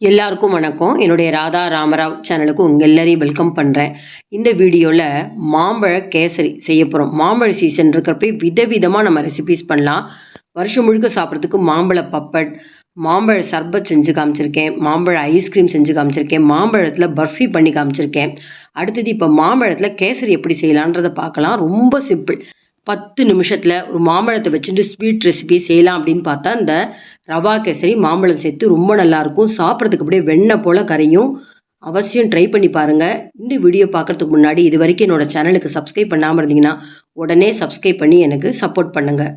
எல்லாருக்கும் வணக்கம். என்னுடைய ராதா ராமராவ் சேனலுக்கு உங்கள் எல்லாரையும் வெல்கம் பண்ணுறேன் இந்த வீடியோவில் மாம்பழ கேசரி செய்ய போகிறோம் மாம்பழ சீசன் இருக்கிறப்ப விதவிதமாக நம்ம ரெசிபிஸ் பண்ணலாம். வருஷம் முழுக்க சாப்பிட்றதுக்கு மாம்பழ பப்பட் மாம்பழ சர்பத் செஞ்சு காமிச்சிருக்கேன் மாம்பழ ஐஸ்கிரீம் செஞ்சு காமிச்சிருக்கேன் மாம்பழத்தில் பர்ஃபி பண்ணி காமிச்சிருக்கேன். அடுத்தது இப்போ மாம்பழத்தில் கேசரி எப்படி செய்யலான்றதை பார்க்கலாம். ரொம்ப சிம்பிள் பத்து நிமிஷத்தில் ஒரு மாம்பழத்தை வச்சுட்டு ஸ்வீட் ரெசிபி செய்யலாம் அப்படின்னு பார்த்தா இந்த ரவா கேசரி மாம்பழம் சேர்த்து ரொம்ப நல்லாயிருக்கும் சாப்பிட்றதுக்கு அப்படியே வெண்ணெய் போல் கரையும். அவசியம் ட்ரை பண்ணி பாருங்கள் இந்த வீடியோ பார்க்குறதுக்கு முன்னாடி இது வரைக்கும் என்னோடய சேனலுக்கு சப்ஸ்கிரைப் பண்ணாமல் இருந்தீங்கன்னா உடனே சப்ஸ்கிரைப் பண்ணி எனக்கு சப்போர்ட் பண்ணுங்கள்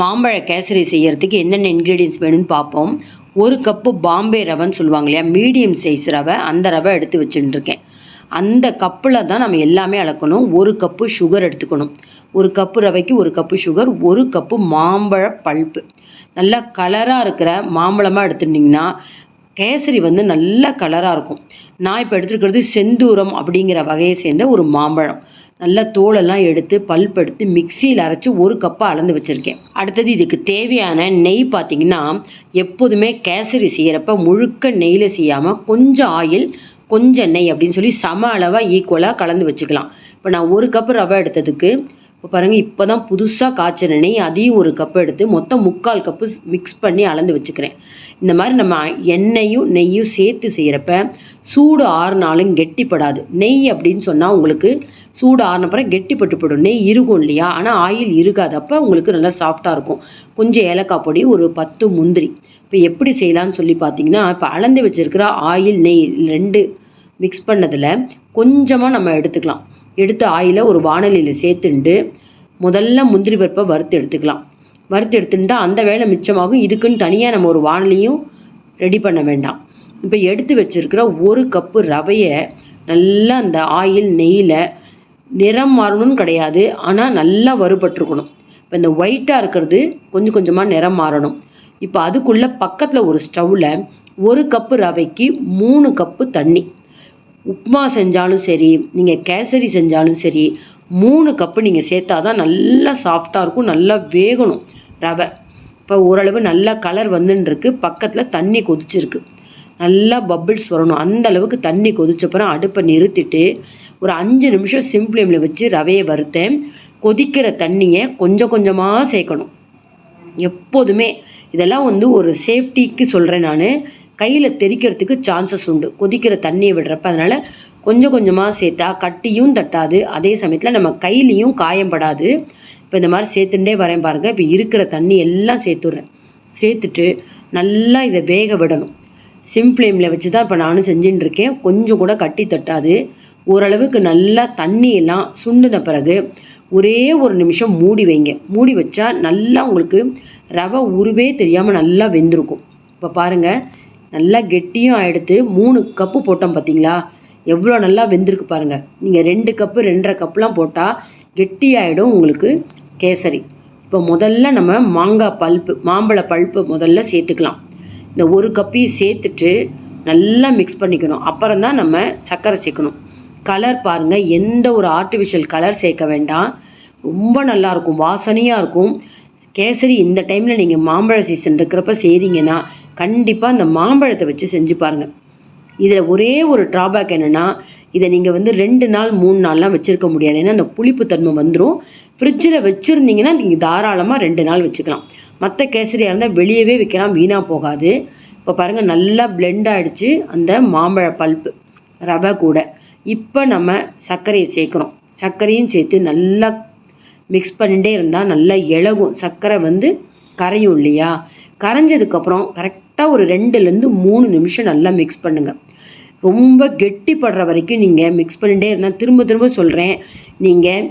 மாம்பழ கேசரி செய்யறதுக்கு என்னென்ன இன்க்ரீடியன்ஸ் வேணும்னு பார்ப்போம். ஒரு கப்பு பாம்பே ரவைன்னு சொல்லுவாங்க இல்லையா? மீடியம் சைஸ் ரவை. அந்த ரவை எடுத்து வச்சுட்டுருக்கேன். அந்த கப்பில் தான் நம்ம எல்லாமே அளக்கணும். ஒரு கப்பு சுகர் எடுத்துக்கணும். ஒரு கப்பு ரவைக்கு ஒரு கப்பு சுகர் ஒரு கப்பு மாம்பழ பல்ப்பு நல்லா கலராக இருக்கிற மாம்பழமாக எடுத்துட்டிங்கன்னா கேசரி வந்து நல்ல கலராக இருக்கும். நான் இப்போ எடுத்துருக்கிறது செந்தூரம் அப்படிங்கிற வகையை சேர்ந்த ஒரு மாம்பழம். நல்லா தோலெல்லாம் எடுத்து பல்ப் எடுத்து மிக்சியில் அரைச்சி ஒரு கப்பை அளந்து வச்சுருக்கேன். அடுத்தது இதுக்கு தேவையான நெய் பார்த்திங்கன்னா எப்போதுமே கேசரி செய்கிறப்ப முழுக்க நெய்யில் செய்யாமல் கொஞ்சம் ஆயில் கொஞ்சம் எண்ணெய் அப்படின்னு சொல்லி சம அளவாக ஈக்குவலாக கலந்து வச்சுக்கலாம். இப்போ நான் ஒரு கப்பு ரவை எடுத்ததுக்கு இப்போ பாருங்கள் இப்போ தான் புதுசாக காய்ச்சின நெய் அதையும் ஒரு கப்பு எடுத்து மொத்தம் முக்கால் கப்பு மிக்ஸ் பண்ணி அளந்து வச்சுக்கிறேன். இந்த மாதிரி நம்ம எண்ணெயும் நெய்யும் சேர்த்து செய்கிறப்ப சூடு ஆறுனாலும் கெட்டிப்படாது. நெய் அப்படின்னு சொன்னால் உங்களுக்கு சூடு ஆறினப்புறம் கெட்டிப்பட்டு போடும் நெய் இருக்கும் இல்லையா? ஆனால் ஆயில் இருக்காதப்போ உங்களுக்கு நல்லா சாஃப்டாக இருக்கும். கொஞ்சம் ஏலக்காய் பொடி ஒரு பத்து முந்திரி. இப்போ எப்படி செய்யலான்னு சொல்லி பார்த்தீங்கன்னா இப்போ அளந்து வச்சுருக்கிற ஆயில் நெய் ரெண்டு மிக்ஸ் பண்ணதில் கொஞ்சமாக நம்ம எடுத்துக்கலாம். எடுத்து ஆயிலை ஒரு வானலியில் சேர்த்துண்டு முதல்ல முந்திரி பருப்பை வறுத்து எடுத்துக்கலாம். வறுத்து எடுத்துட்டா அந்த வேலை மிச்சமாகும். இதுக்குன்னு தனியாக நம்ம ஒரு வானலியும் ரெடி பண்ண வேண்டாம். இப்போ எடுத்து வச்சுருக்கிற ஒரு கப்பு ரவையை நல்லா அந்த ஆயில் நெய்யில் நிறம் மாறணும்னு கிடையாது. ஆனால் நல்லா வறுபட்டுருக்கணும். இப்போ இந்த ஒயிட்டாக இருக்கிறது கொஞ்சம் கொஞ்சமாக நிறம் மாறணும். இப்போ அதுக்குள்ளே பக்கத்தில் ஒரு ஸ்டவ்வில் ஒரு கப்பு ரவைக்கு மூணு கப்பு தண்ணி. உப்புமா செஞ்சாலும் சரி நீங்கள் கேசரி செஞ்சாலும் சரி மூணு கப்பு நீங்கள் சேர்த்தா தான் நல்லா சாஃப்டாக இருக்கும் நல்லா வேகணும் ரவை. இப்போ ஓரளவு நல்லா கலர் வந்துன்னு பக்கத்தில் தண்ணி கொதிச்சிருக்கு. நல்லா பபிள்ஸ் வரணும் அந்த அளவுக்கு தண்ணி கொதிச்சப்புறம் அடுப்பை நிறுத்திட்டு ஒரு அஞ்சு நிமிஷம் சிம் ஃப்ளேமில் வச்சு ரவையை வறுத்தேன் கொதிக்கிற தண்ணியை கொஞ்சம் கொஞ்சமாக சேர்க்கணும். எப்போதுமே இதெல்லாம் வந்து ஒரு சேஃப்டிக்கு சொல்கிறேன் நான். கையில் தெறிக்கிறதுக்கு சான்சஸ் உண்டு. கொதிக்கிற தண்ணியை விடுறப்ப அதனால் கொஞ்சம் கொஞ்சமாக சேர்த்தா கட்டியும் தட்டாது. அதே சமயத்தில் நம்ம கையிலையும் காயம்படாது இப்போ இந்த மாதிரி சேர்த்துட்டே வரேன் பாருங்கள் இப்போ இருக்கிற தண்ணி எல்லாம் சேர்த்துட்றேன். சேர்த்துட்டு நல்லா இதை வேக விடணும். சிம் ஃப்ளேமில் வச்சு தான் இப்போ நானும் செஞ்சுட்டு இருக்கேன். கொஞ்சம் கூட கட்டி தட்டாது. ஓரளவுக்கு நல்லா தண்ணியெல்லாம் சுண்டின பிறகு ஒரே ஒரு நிமிஷம் மூடி வைங்க. மூடி வச்சா நல்லா உங்களுக்கு ரவை உருவே தெரியாமல் நல்லா வெந்திருக்கும். இப்போ பாருங்கள் நல்லா கெட்டியும் ஆகிடுத்து மூணு கப்பு போட்டோம் பார்த்தீங்களா எவ்வளோ நல்லா வெந்திருக்கு பாருங்கள் நீங்கள் ரெண்டு கப்பு ரெண்டரை கப்புலாம் போட்டால் கெட்டி ஆகிடும் உங்களுக்கு கேசரி. இப்போ முதல்ல நம்ம மாங்காய் பல்ப்பு மாம்பழ பல்ப்பு முதல்ல சேர்த்துக்கலாம். இந்த ஒரு கப்பையும் சேர்த்துட்டு நல்லா மிக்ஸ் பண்ணிக்கணும். அப்புறம் தான் நம்ம சர்க்கரை சேர்க்கணும். கலர் பாருங்கள் எந்த ஒரு ஆர்டிஃபிஷியல் கலர் சேர்க்க வேண்டாம். ரொம்ப நல்லாயிருக்கும் வாசனையாக இருக்கும். கேசரி இந்த டைமில் நீங்கள் மாம்பழ சீசன் இருக்கிறப்ப செய்கிறீங்கன்னா கண்டிப்பாக இந்த மாம்பழத்தை வச்சு செஞ்சு பாருங்கள் இதில் ஒரே ஒரு ட்ராபேக் என்னென்னா இதை நீங்கள் வந்து ரெண்டு நாள் மூணு நாள்லாம் வச்சுருக்க முடியாது. ஏன்னா அந்த புளிப்புத்தன்மை வந்துடும் ஃப்ரிட்ஜில் வச்சுருந்தீங்கன்னா நீங்கள் தாராளமாக ரெண்டு நாள் வச்சுக்கலாம். மற்ற கேசரியாக இருந்தால் வெளியவே வைக்கலாம் வீணாக போகாது. இப்போ பாருங்கள் நல்லா பிளெண்ட் ஆகிடுச்சு அந்த மாம்பழ பல்ப்பு ரவை கூட. இப்போ நம்ம சர்க்கரையை சேர்க்குறோம். சர்க்கரையும் சேர்த்து நல்லா மிக்ஸ் பண்ணிகிட்டே இருந்தால் நல்லா இலகும். சர்க்கரை வந்து கரையும் இல்லையா? கரைஞ்சதுக்கப்புறம் கரெக்டாக ஒரு ரெண்டுலேருந்து மூணு நிமிஷம் நல்லா மிக்ஸ் பண்ணுங்கள் ரொம்ப கெட்டிப்படுற வரைக்கும் நீங்கள் மிக்ஸ் பண்ணிகிட்டே இருந்தால் திரும்ப திரும்ப சொல்கிறேன் நீங்கள்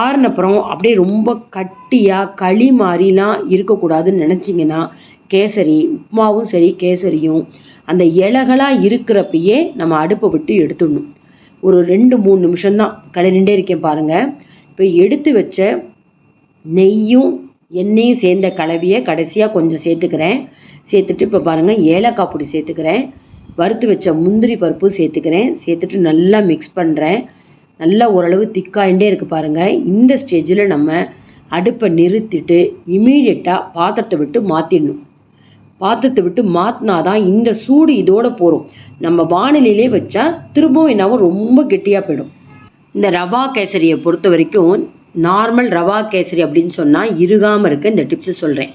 ஆறுனப்புறம் அப்படியே ரொம்ப கட்டியாக களி மாதிரிலாம் இருக்கக்கூடாதுன்னு நினச்சிங்கன்னா கேசரி உப்மாவும் சரி கேசரியும் அந்த இலகலாக இருக்கிறப்பயே நம்ம அடுப்பை விட்டு எடுத்துடணும். ஒரு ரெண்டு மூணு நிமிஷம்தான். கலரிண்டே இருக்கேன் பாருங்கள் இப்போ எடுத்து வச்ச நெய்யும் எண்ணெயும் சேர்ந்த கலவையை கடைசியாக கொஞ்சம் சேர்த்துக்கிறேன். சேர்த்துட்டு இப்போ பாருங்கள் ஏலக்காய் பொடி சேர்த்துக்கிறேன். வறுத்து வச்ச முந்திரி பருப்பு சேர்த்துக்கிறேன். சேர்த்துட்டு நல்லா மிக்ஸ் பண்ணுறேன் நல்லா ஓரளவு திக்காயிண்டே இருக்குது பாருங்கள் இந்த ஸ்டேஜில் நம்ம அடுப்பை நிறுத்திட்டு இமீடியட்டாக பாத்திரத்தை விட்டு மாற்றிடணும் பாத்திரத்தை விட்டு மாற்றினா தான் இந்த சூடு இதோட போகும் நம்ம வானிலையிலே வச்சா திரும்பவும் என்னாவும் ரொம்ப கெட்டியாக போயிடும். இந்த ரவா கேசரியை பொறுத்த வரைக்கும் நார்மல் ரவா கேசரி அப்படின்னு சொன்னால் இருகாமல் இருக்க இந்த டிப்ஸை சொல்கிறேன்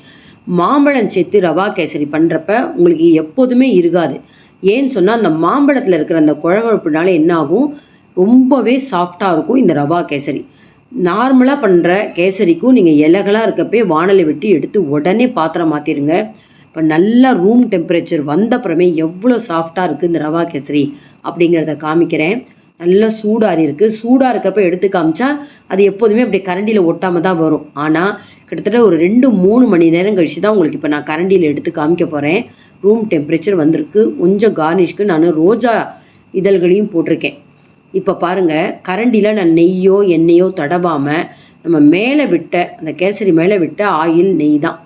மாம்பழம் சேர்த்து ரவா கேசரி பண்ணுறப்ப உங்களுக்கு எப்போதுமே இருகாது. ஏன்னு சொன்னால் அந்த மாம்பழத்தில் இருக்கிற அந்த குழகுழப்புனால என்ன ஆகும் ரொம்பவே சாஃப்டாக இருக்கும் இந்த ரவா கேசரி. நார்மலாக பண்ணுற கேசரிக்கும் நீங்கள் இலகலாக இருக்கப்பே வானலை விட்டு எடுத்து உடனே பாத்திரம் மாற்றிடுங்க இப்போ நல்லா ரூம் டெம்பரேச்சர் வந்த அப்புறமே எவ்வளோ சாஃப்டாக இருக்குது இந்த ரவா கேசரி அப்படிங்கிறத காமிக்கிறேன். நல்லா சூடாரி இருக்குது சூடாக இருக்கிறப்ப எடுத்து காமிச்சா அது எப்போதுமே அப்படி கரண்டியில் ஒட்டாமல் தான் வரும். ஆனால் கிட்டத்தட்ட ஒரு ரெண்டு மூணு மணி நேரம் கழிச்சு தான் உங்களுக்கு இப்போ நான் கரண்டியில் எடுத்து காமிக்க போகிறேன் ரூம் டெம்பரேச்சர் வந்திருக்கு. கொஞ்சம் கார்னிஷ்க்கு நான் ரோஜா இதழ்களையும் போட்டிருக்கேன். இப்போ பாருங்கள் கரண்டியில் நான் நெய்யோ எண்ணெயோ தடவாமல் நம்ம மேலே விட்ட அந்த கேசரி மேலே விட்ட ஆயில் நெய் தான்.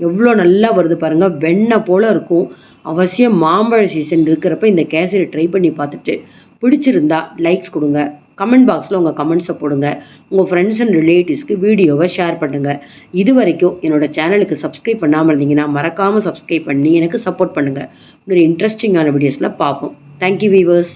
எவ்வளோ நல்லா வருது பாருங்கள் வெண்ணெய் போல் இருக்கும். அவசியம் மாம்பழ சீசன் இருக்கிறப்ப இந்த கேசரி ட்ரை பண்ணி பார்த்துட்டு பிடிச்சிருந்தா லைக்ஸ் கொடுங்க. கமெண்ட் பாக்ஸில் உங்கள் கமெண்ட்ஸை போடுங்க. உங்கள் ஃப்ரெண்ட்ஸ் அண்ட் ரிலேட்டிவ்ஸ்க்கு வீடியோவை ஷேர் பண்ணுங்கள் இது வரைக்கும் என்னோட சேனலுக்கு சப்ஸ்கிரைப் பண்ணாமல் இருந்தீங்கன்னா மறக்காமல் சப்ஸ்கிரைப் பண்ணி எனக்கு சப்போர்ட் பண்ணுங்கள் இன்னொரு இன்ட்ரெஸ்டிங்கான வீடியோஸில் பார்ப்போம். Thank you viewers